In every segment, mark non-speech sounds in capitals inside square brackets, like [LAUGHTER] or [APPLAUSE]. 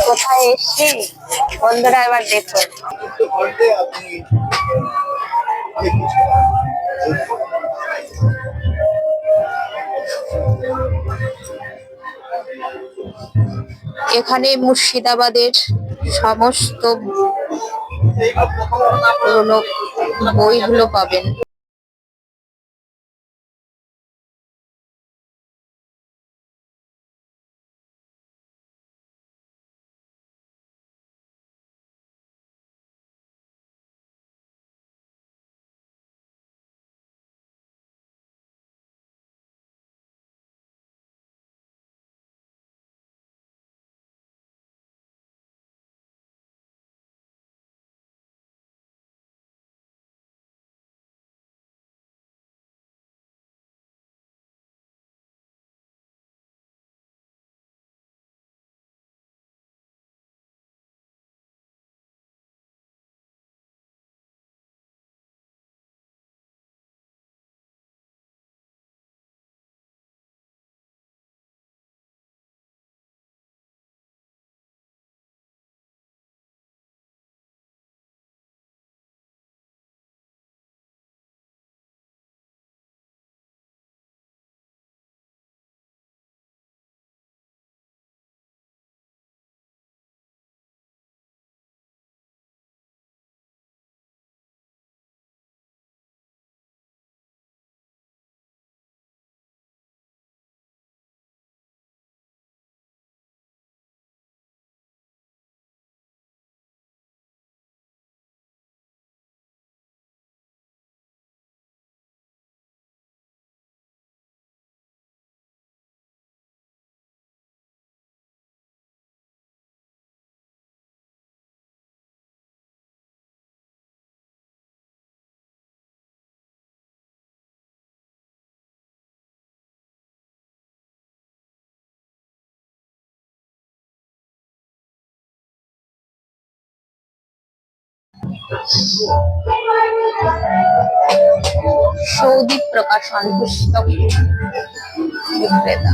কোথায় এসছি? বন্ধুরা এবার দেখুন এখানে মুর্শিদাবাদের সমস্ত পুরনো বইগুলো পাবেন। সৌদি প্রকাশন পুস্তক বিক্রেতা।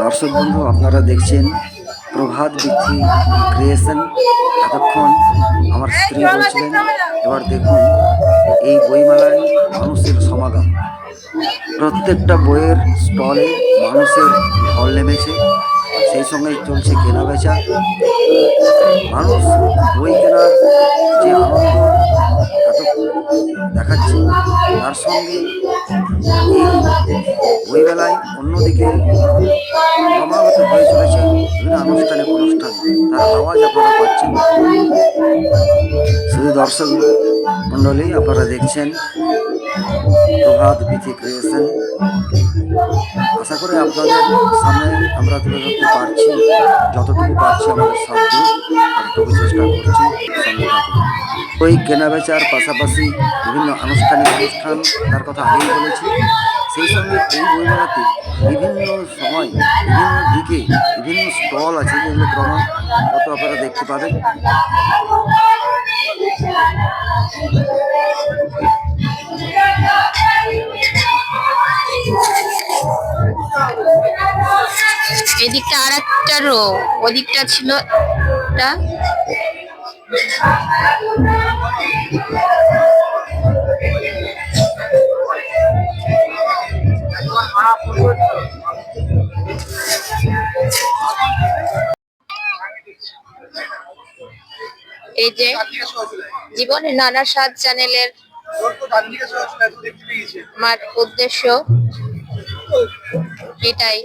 দর্শক বন্ধু, আপনারা দেখছেন প্রভাত বৃদ্ধি ক্রিয়েশন। এতক্ষণ আমার স্ত্রী বলছিলেন, এবার দেখুন এই বইমেলায় মানুষের সমাগম। প্রত্যেকটা বইয়ের স্টলে মানুষের ঢল নেমেছে, সেই সঙ্গে চলছে কেনা বেচা মানুষ বই কেনার যে আনন্দ, এত দেখাচ্ছে, তার সঙ্গে এই বইমেলায় অন্যদিকে ক্রমাগত হয়ে চলেছে বিভিন্ন আনুষ্ঠানিক অনুষ্ঠান। তার আওয়াজ আপনারা পাচ্ছেন। শুধু দর্শক মণ্ডলী আপনারা দেখছেন প্রভাত বিথি ক্রিয়েশন। আশা করি আপনাদের সামনে আমরা তুলে ধরতে পারছি, যতটুকু পারছি আমাদের সাধ্য ততটুকু চেষ্টা করছি ওই কেনাবেচার পাশাপাশি বিভিন্ন আনুষ্ঠানিক অনুষ্ঠান, তার কথা আগেই বলেছি। সেই সঙ্গে এই বইমেলাতে বিভিন্ন সময়, বিভিন্ন দিকে বিভিন্ন স্টল আছে যেগুলো ক্রমাগত আপনারা দেখতে পাবেন। এদিকটা আর একটা রো ওদিকটা ছিল একটা। এই যে জীবনে নানা স্বাদ চ্যানেলের আমার উদ্দেশ্য এটাই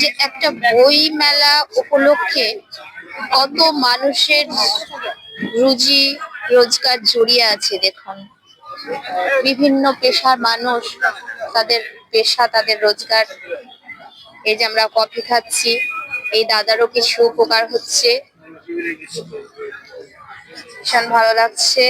যে একটা বই মেলা উপলক্ষে কত মানুষের রুজি রোজগার জড়িয়ে আছে, দেখুন। বিভিন্ন পেশার মানুষ তাদের পেশা, তাদের রোজগার। এই যে আমরা কফি খাচ্ছি, এই দাদারও কিছু উপকার হচ্ছে? ভীষণ ভালো লাগছে।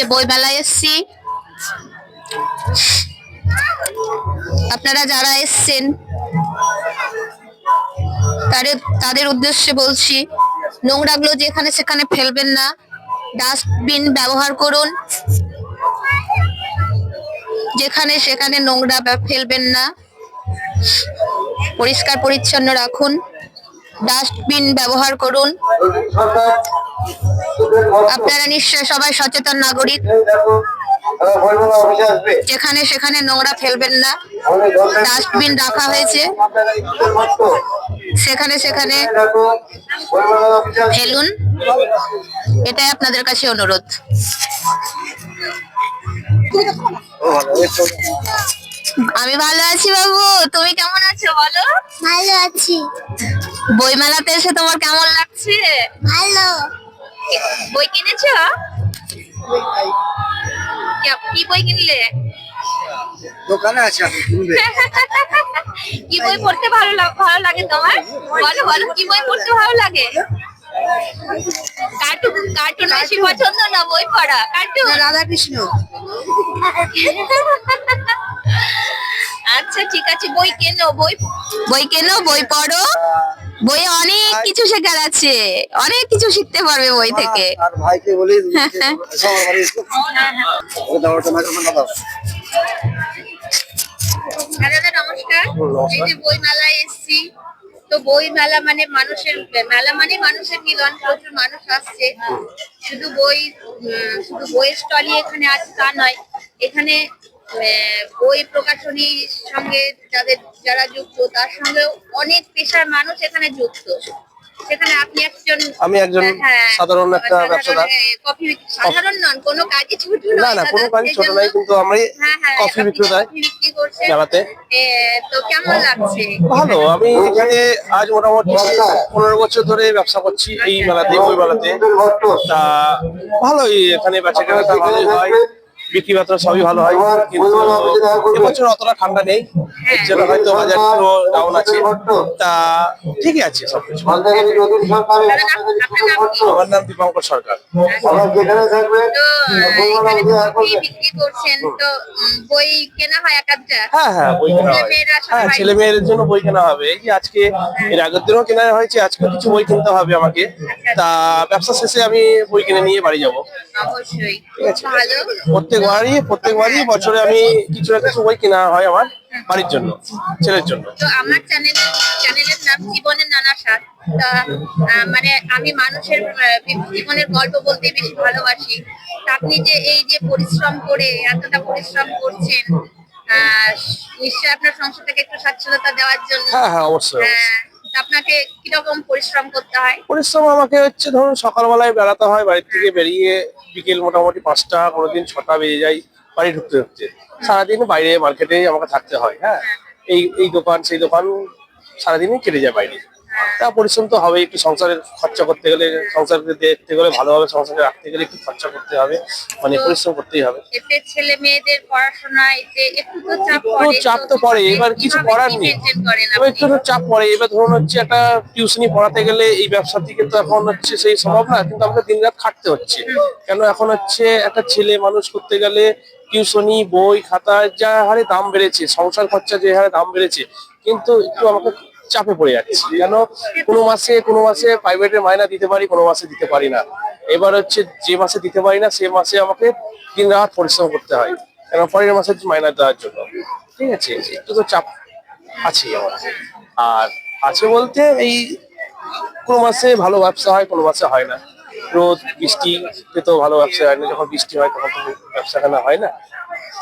যে বই মেলায় এসছি। আপনারা যারা এসছেন, তাদের তাদের উদ্দেশ্যে বলছি, নোংরাগুলো যেখানে সেখানে ফেলবেন না। ডাস্টবিন ব্যবহার করুন। যেখানে সেখানে নোংরা ফেলবেন না। পরিষ্কার পরিচ্ছন্ন রাখুন। ডাস্টবিন ব্যবহার করুন। আপনারা নিশ্চয় সবাই সচেতন নাগরিক। যেখানে সেখানে নোংরা ফেলবেন না। ডাস্টবিন রাখা হয়েছে। সেখানে সেখানে ফেলুন। এটাই আপনাদের কাছে অনুরোধ। আমি ভালো আছি বাবু তুমি কেমন আছো বলো? ভালো আছি। বইমেলাতে এসে তোমার কেমন লাগছে? ভালো। বই কিনেছ? কে- বই কিনলে? দোকানে আছে কি বই পড়তে ভালো লাগ- ভালো লাগে তোমার? বলো বলো কি বই পড়তে ভালো লাগে? কার্টুন কার্টুন বেশি পছন্দ না বই পড়া? কার্টুন রাধা কৃষ্ণ আচ্ছা ঠিক আছে বই কেনো বই বই কেনো বই পড়ো। বই অনেক কিছু শেখার আছে। অনেক কিছু শিখতে পারবে বই থেকে। আর ভাইকে বলি [LAUGHS] দাদা নমস্কার। এই যে বই মেলায় এসেছি তো বই মেলা মানে মানুষের মেলা মানে মানুষের মিলন প্রচুর মানুষ আসছে। শুধু বই উম, শুধু বইয়ের স্টলই এখানে আছে তা নয় এখানে বই প্রকাশনীর সঙ্গে যাদের যারা যুক্ত তার সঙ্গেও অনেক পেশার মানুষ এখানে যুক্ত। সেখানে আপনি একজন আমি একজন হ্যাঁ, সাধারণ একটা ব্যবসাদার। কফি সাধারণ নন কোনো কাজই ছোট না না কোনো কাজই ছোট নয় কিন্তু আমি হ্যাঁ, হ্যাঁ, কফি বিক্রেতায় করছেন। মেলাতে তো কেমন লাগছে? ভালো আমি এখানে আজ মোটামুটি পনেরো বছর ধরে ব্যবসা করছি এই মেলাতে ওই মেলাতে। তা ভালোই এখানে বেচা কেনাটা ভালোই হয়। বিক্রি বার্তা সবই ভালো হয়। কিন্তু এবছর অতটা ঠান্ডা নেই। এর জন্য হয়তো বাজার একটু ডাউন আছে। তা ঠিকই আছে সবকিছু? আমার নাম দীপঙ্কর সরকার। হয় হ্যাঁ হ্যাঁ বই কেনা হয়। হ্যাঁ ছেলে মেয়েদের জন্য বই কেনা হবে। এই যে আজকে এর আগের দিনও কেনা হয়েছে আজকে কিছু বই কিনতে হবে আমাকে। তা ব্যবসা শেষে আমি বই কিনে নিয়ে বাড়ি যাব। অবশ্যই। ঠিক আছে। ভালো। প্রত্যেকবারই প্রত্যেকবারই বছরে আমি কিছু না কিছু বই কেনা হয় আমার বাড়ির জন্য ছেলের জন্য। তো আমার চ্যানেলের চ্যানেলের নাম জীবনের নানা স্বাদ মানে আমি মানুষের জীবনের গল্প বলতে বেশি ভালোবাসি। আপনি যে এই যে পরিশ্রম করে এতটা পরিশ্রম করছেন নিশ্চয়ই আপনার সংসারটাকে একটু স্বাচ্ছন্দ্যতা দেওয়ার জন্য। হ্যাঁ হ্যাঁ অবশ্যই। হ্যাঁ, আপনাকে কীরকম পরিশ্রম করতে হয়? পরিশ্রম আমাকে হচ্ছে ধরুন সকালবেলায় বেড়াতে হয়, বাড়ি থেকে বেরিয়ে বিকেল মোটামুটি পাঁচটা, কোনোদিন ছটা বেজে যায় বাড়ি ঢুকতে ঢুকতে। সারাদিন বাইরে মার্কেটে আমাকে থাকতে হয় হ্যাঁ। এই এই দোকান, সেই দোকান সারাদিনই কেটে যায় বাইরে। তা পরিশ্রম তো হবে একটু সংসারের খরচা করতে গেলে সংসারকে দেখতে গেলে ভালোভাবে সংসারে রাখতে গেলে একটু খরচা করতে হবে মানে পরিশ্রম করতেই হবে। এতে ছেলে মেয়েদের পড়াশোনাতে একটু তো চাপ একটু পড়ে চাপ তো পড়ে এবার কিছু করার নেই। একটু তো চাপ পড়ে এবার ধরুন হচ্ছে একটা টিউশনি পড়াতে গেলে এই ব্যবসা থেকে তো এখন হচ্ছে সেই সম্ভব না কিন্তু আমাকে দিন রাত খাটতে হচ্ছে। কেন এখন হচ্ছে একটা ছেলে মানুষ করতে গেলে টিউশনি বই খাতা যা হারে দাম বেড়েছে সংসার খরচা যে হারে দাম বেড়েছে কিন্তু একটু আমাকে চাপে পড়ে যাচ্ছে। কেন? কোনো মাসে কোনো মাসে প্রাইভেটের মাইনা দিতে পারি, কোনো মাসে দিতে পারি না। এবার হচ্ছে যে মাসে দিতে পারি না, সে মাসে আমাকে দিন রাত পরিশ্রম করতে হয়। কেন? পরের মাসে মাইনা দেওয়ার জন্য। ঠিক আছে? একটু তো চাপ আছে আমার। আর আছে বলতে এই কোনো মাসে ভালো ব্যবসা হয়, কোনো মাসে হয় না। রোদ বৃষ্টিতে তো ভালো ব্যবসা হয় না। যখন বৃষ্টি হয়, তখন তো ব্যবসা কেনা হয় না।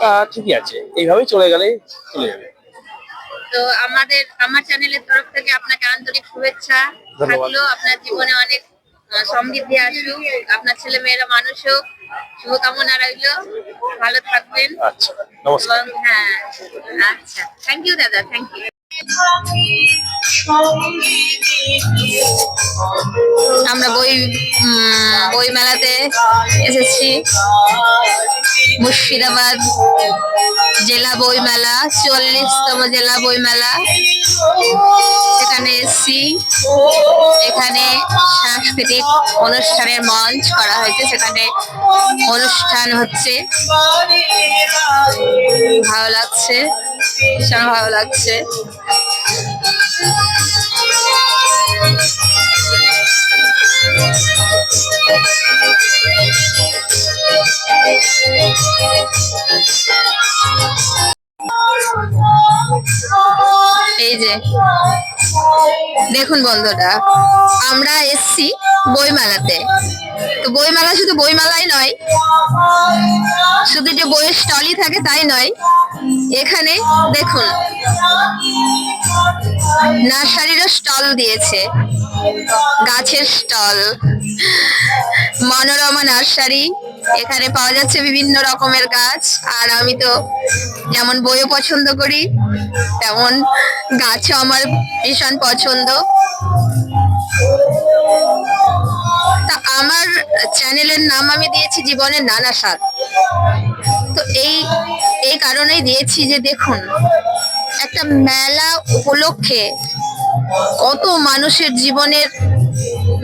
তা ঠিকই আছে। এইভাবেই চলে গেলেই চলে যাবে। তো আমাদের আমার চ্যানেলের তরফ থেকে আপনাকে আন্তরিক শুভেচ্ছা। থাকল আপনার জীবনে অনেক সমৃদ্ধি আসুক। আপনার ছেলে মেয়েরা মানুষ হোক। শুভকামনা রইল। ভালো থাকবেন। আচ্ছা এবং হ্যাঁ আচ্ছা। থ্যাংক ইউ দাদা থ্যাংক ইউ আমরা বই বই মেলাতে এসেছি। মুর্শিদাবাদ জেলা বই মেলা চল্লিশতম জেলা বই মেলা সেখানে এসছি। এখানে সাংস্কৃতিক অনুষ্ঠানের মঞ্চ করা হয়েছে। সেখানে অনুষ্ঠান হচ্ছে। ভালো লাগছে। ভীষণ ভালো লাগছে। দেখুন বন্ধুরা, আমরা এসছি বইমেলাতে। তো বইমেলা শুধু বইমেলাই নয়, শুধু যে বইয়ের স্টলই থাকে তাই নয়, এখানে দেখুন, নার্সারিরও স্টল দিয়েছে, গাছের স্টল, মনোরমা নার্সারি এখানে পাওয়া যাচ্ছে বিভিন্ন রকমের গাছ। আর আমি তো যেমন বইও পছন্দ করি, তেমন গাছও আমার ভীষণ পছন্দ। তা আমার চ্যানেলের নাম আমি দিয়েছি জীবনের নানা স্বাদ। তো এই এই কারণেই দিয়েছি যে দেখুন, একটা মেলা উপলক্ষে কত মানুষের জীবনের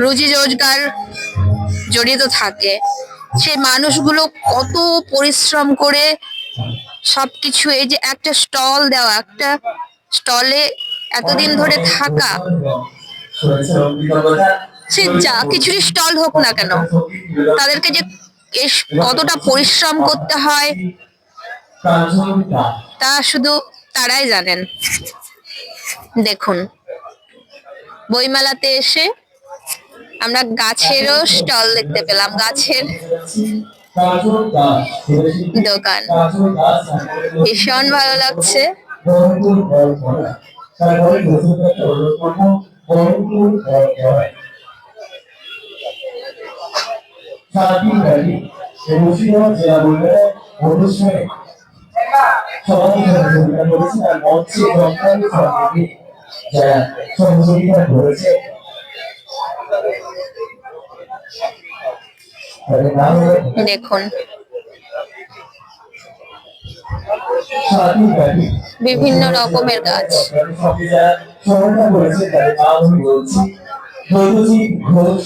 রুজি রোজগার জড়িত থাকে। সেই মানুষগুলো কত পরিশ্রম করে সবকিছু, এই যে একটা স্টল দেওয়া, একটা স্টলে এতদিন ধরে থাকা। সে যা কিছুরই স্টল হোক না কেন, তাদেরকে যে কতটা পরিশ্রম করতে হয়, তা শুধু তারাই জানেন। দেখুন, বইমেলাতে এসে আমরা গাছেরও স্টল দেখতে পেলাম গাছের দোকান। ভীষণ ভালো লাগছে। সারাদিন ব্যাপী রয়েছেন প্রদীপ ঘোষ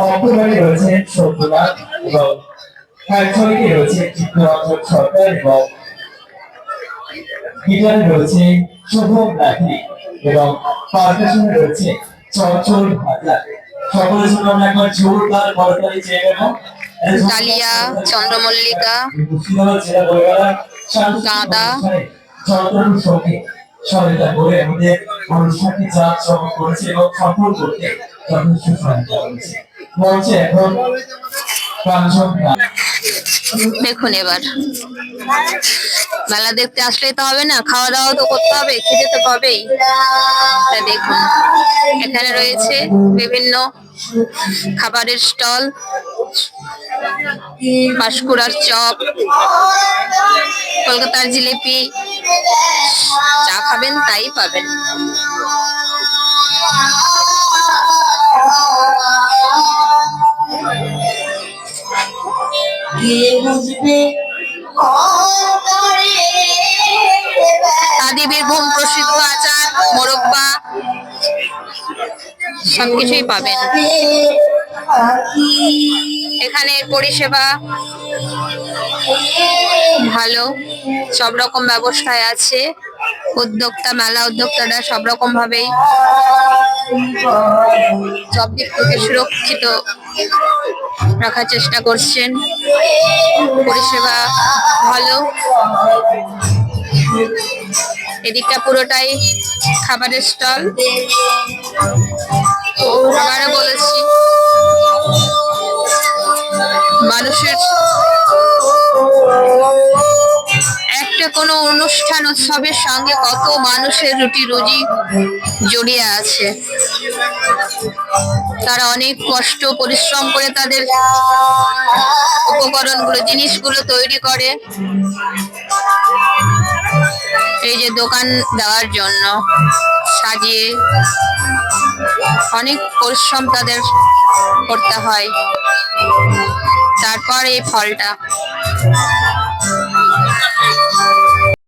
অক্টোবরে রয়েছেন সত্যনাথ এবং কার্যকে রয়েছে চিত্তরঞ্জন সরকার এবং রয়েছে এবং পারকাশনে রয়েছে চঞ্চল ভাজা সকলের জন্য আমরা একবার জোরদার করতালি চেয়ে ডালিয়া, চন্দ্রমল্লিকা, গাঁদা। চন্দ্রপুর সঙ্গে সহায়তা করে আমাদের অনুষ্ঠানটি করেছে এবং সফল করতে যথেষ্ট সহায়তা করেছে মঞ্চে এখন। দেখুন এবার মেলা দেখতে আসলেই তো হবে না খাওয়া দাওয়া তো করতে হবে খেতে তো পাবেই। তা দেখুন, এখানে রয়েছে বিভিন্ন খাবারের স্টল, পাঁশকুড়ার চপ, কলকাতার জিলিপি, যা খাবেন তাই পাবেন। আদি সবকিছুই পাবেন। এখানে পরিষেবা ভালো, সব রকম ব্যবস্থায় আছে। উদ্যোক্তা, মেলা উদ্যোক্তারা সব রকম ভাবেই সব দিক থেকে সুরক্ষিত রাখার চেষ্টা করছেন। পরিষেবা ভালো। এদিকটা পুরোটাই খাবারের স্টল। আবারও বলেছি, মানুষের একটা কোনো অনুষ্ঠান, উৎসবের সঙ্গে কত মানুষের রুটি রুজি জড়িয়ে আছে। তারা অনেক কষ্ট, পরিশ্রম করে তাদের উপকরণগুলো, জিনিসগুলো তৈরি করে। এই যে দোকান দেওয়ার জন্য সাজিয়ে অনেক পরিশ্রম তাদের করতে হয়। তারপর এই ফলটা।